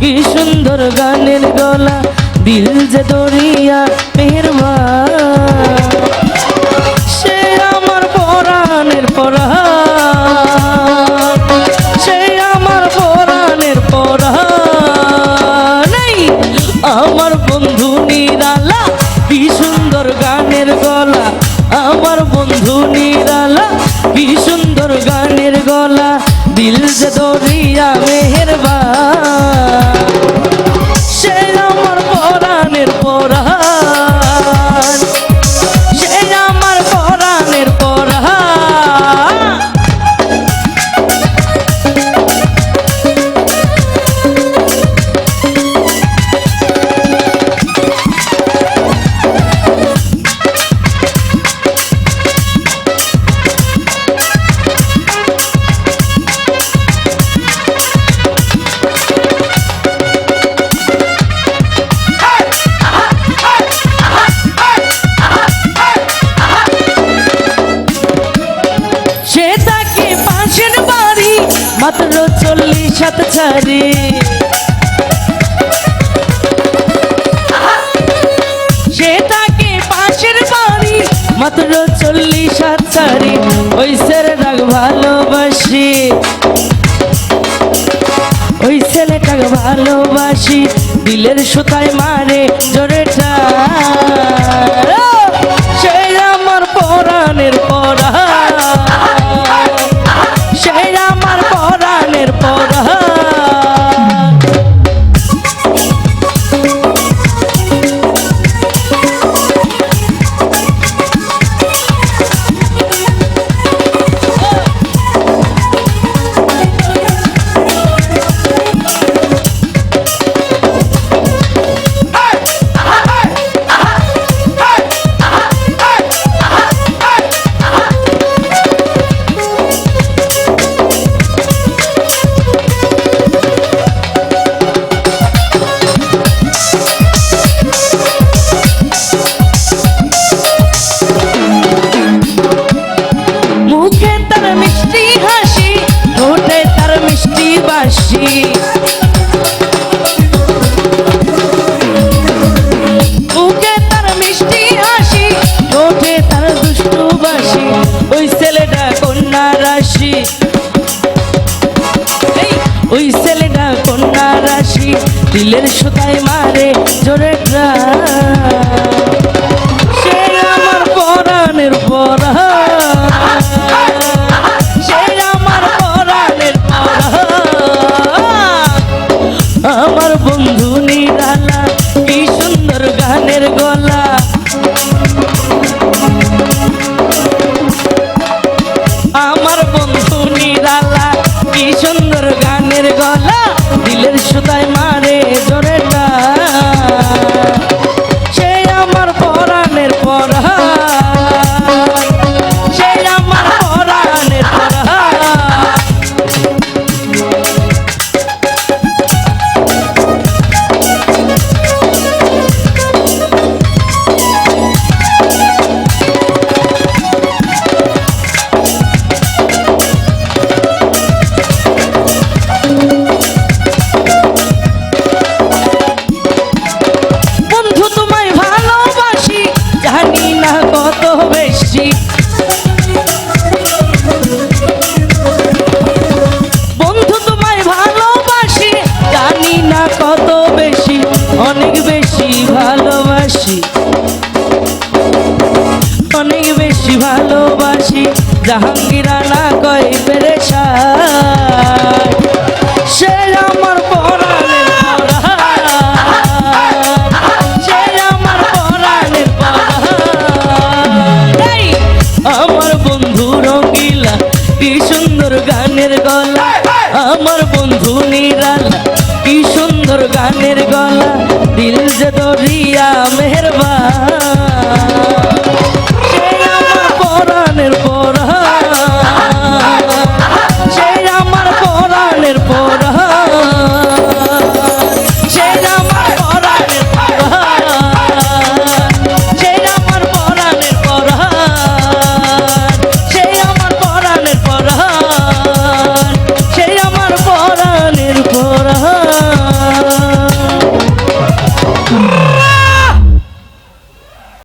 কি সুন্দর গানের গলা, দিল যে দরিয়া মেহরবা সে আমার পরাণের পরাণ, সে আমার পরাণের পরাণ। এই আমার বন্ধু নিরালা, কি সুন্দর গানের গলা, আমার বন্ধু নিরালা, কি সুন্দর গানের গলা। দিল যে দরিয়া মেহেরবা সে হাত ছাড়ি। সে তাকে পাশের বাড়ি মাত্র চল্লিশ হাত ছাড়ি। ওই ছেলেটাক ভালোবাসি। ওই ছেলেটাকে ভালোবাসি। দিলের সুতায় মারে জোরে মিষ্টি বাসি তার মিষ্টি ওই ছেলেটা কন্যা রাশি ওই ছেলেটা কন্যা রাশি দিলের সুতায় মারে জোরে টান। আমার বন্ধু নিরালা কি সুন্দর গানের গলা। আমার বন্ধু নিরালা কি সুন্দর জাহাঙ্গীরা না কয় পেরেশা সে আমার পরাণের পরাণ সে আমার পরাণের পরাণ। আমার বন্ধু রঙ্গিলা কি সুন্দর গানের গলা। আমার বন্ধু নিরালা কি সুন্দর গানের গলা। দিল যে দরিয়া মেহরবান।